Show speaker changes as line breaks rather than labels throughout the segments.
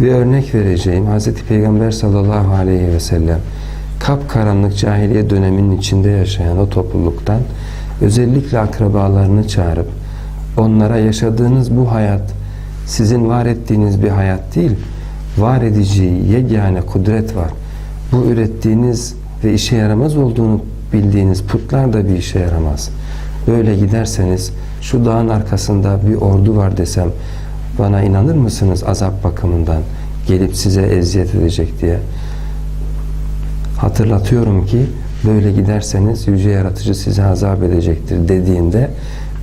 Bir örnek vereceğim. Hz. Peygamber sallallahu aleyhi ve sellem kapkaranlık cahiliye döneminin içinde yaşayan o topluluktan özellikle akrabalarını çağırıp onlara yaşadığınız bu hayat sizin var ettiğiniz bir hayat değil, var edici yegane kudret var. Bu ürettiğiniz ve işe yaramaz olduğunu bildiğiniz putlar da bir işe yaramaz. Böyle giderseniz şu dağın arkasında bir ordu var desem bana inanır mısınız azap bakımından gelip size eziyet edecek diye. Hatırlatıyorum ki böyle giderseniz yüce yaratıcı size azap edecektir dediğinde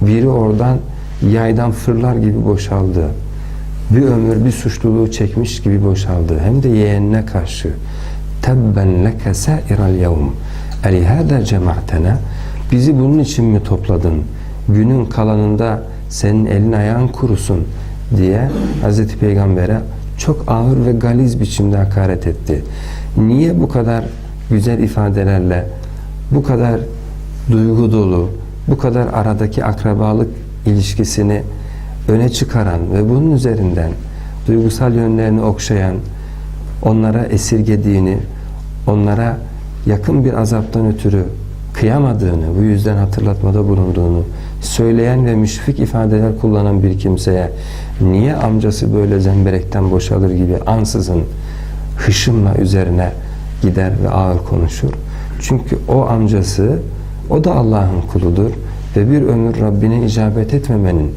biri oradan yaydan fırlar gibi boşaldı. Bir ömür bir suçluluğu çekmiş gibi boşaldı. Hem de yeğenine karşı. Tebben leke sairal yevm. Elihâde cemaatena. Bizi bunun için mi topladın? Günün kalanında senin elin ayağın kurusun diye Hz. Peygamber'e çok ağır ve galiz biçimde hakaret etti. Niye bu kadar güzel ifadelerle, bu kadar duygu dolu, bu kadar aradaki akrabalık ilişkisini öne çıkaran ve bunun üzerinden duygusal yönlerini okşayan, onlara esirgediğini, onlara yakın bir azaptan ötürü kıyamadığını, bu yüzden hatırlatmada bulunduğunu söyleyen ve müşfik ifadeler kullanan bir kimseye niye amcası böyle zemberekten boşalır gibi ansızın hışımla üzerine gider ve ağır konuşur. Çünkü o amcası, o da Allah'ın kuludur ve bir ömür Rabbine icabet etmemenin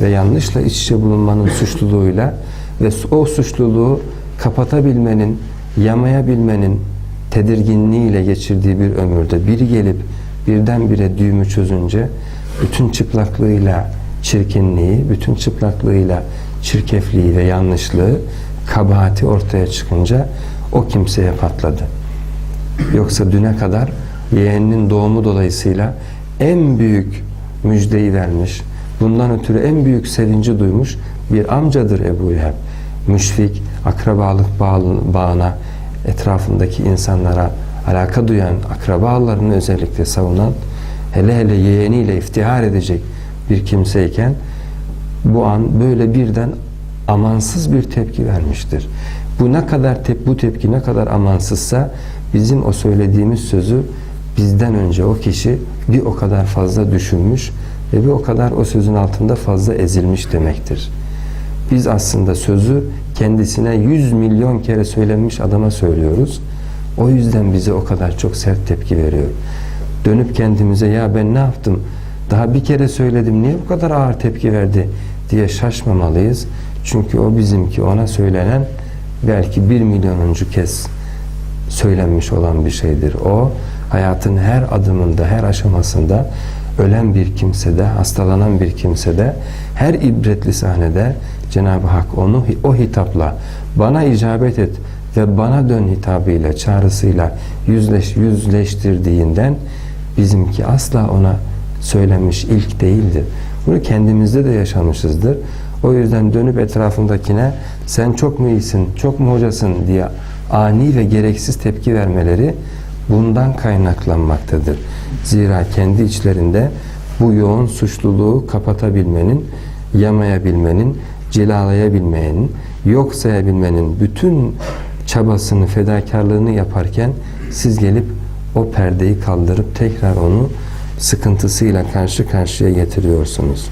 ve yanlışla iç içe bulunmanın suçluluğuyla ve o suçluluğu kapatabilmenin, yamayabilmenin tedirginliğiyle geçirdiği bir ömürde biri gelip birdenbire düğümü çözünce bütün çıplaklığıyla çirkinliği, bütün çıplaklığıyla çirkefliği ve yanlışlığı, kabahati ortaya çıkınca o kimseye patladı. Yoksa düne kadar yeğeninin doğumu dolayısıyla en büyük müjdeyi vermiş, bundan ötürü en büyük sevinci duymuş bir amcadır Ebu Leheb. Müşfik, akrabalık bağına, etrafındaki insanlara alaka duyan, akrabalarını özellikle savunan, hele hele yeğeniyle iftihar edecek bir kimseyken bu an böyle birden amansız bir tepki vermiştir. Bu ne kadar tep bu tepki ne kadar amansızsa bizim o söylediğimiz sözü bizden önce o kişi bir o kadar fazla düşünmüş ve bir o kadar o sözün altında fazla ezilmiş demektir. Biz aslında sözü kendisine 100 milyon kere söylenmiş adama söylüyoruz. O yüzden bize o kadar çok sert tepki veriyor. Dönüp kendimize ya ben ne yaptım? Daha bir kere söyledim niye bu kadar ağır tepki verdi diye şaşmamalıyız. Çünkü o bizimki ona söylenen belki bir milyonuncu kez söylenmiş olan bir şeydir. O hayatın her adımında, her aşamasında ölen bir kimsede, hastalanan bir kimsede, her ibretli sahnede Cenab-ı Hak onu o hitapla bana icabet et ve bana dön hitabıyla, çağrısıyla yüzleş, yüzleştirdiğinden bizimki asla ona söylenmiş ilk değildir. Bunu kendimizde de yaşamışızdır. O yüzden dönüp etrafındakine sen çok mu iyisin, çok mu hocasın diye ani ve gereksiz tepki vermeleri bundan kaynaklanmaktadır. Zira kendi içlerinde bu yoğun suçluluğu kapatabilmenin, yamayabilmenin, cilalayabilmenin, yok sayabilmenin bütün çabasını, fedakarlığını yaparken siz gelip o perdeyi kaldırıp tekrar onu sıkıntısıyla karşı karşıya getiriyorsunuz.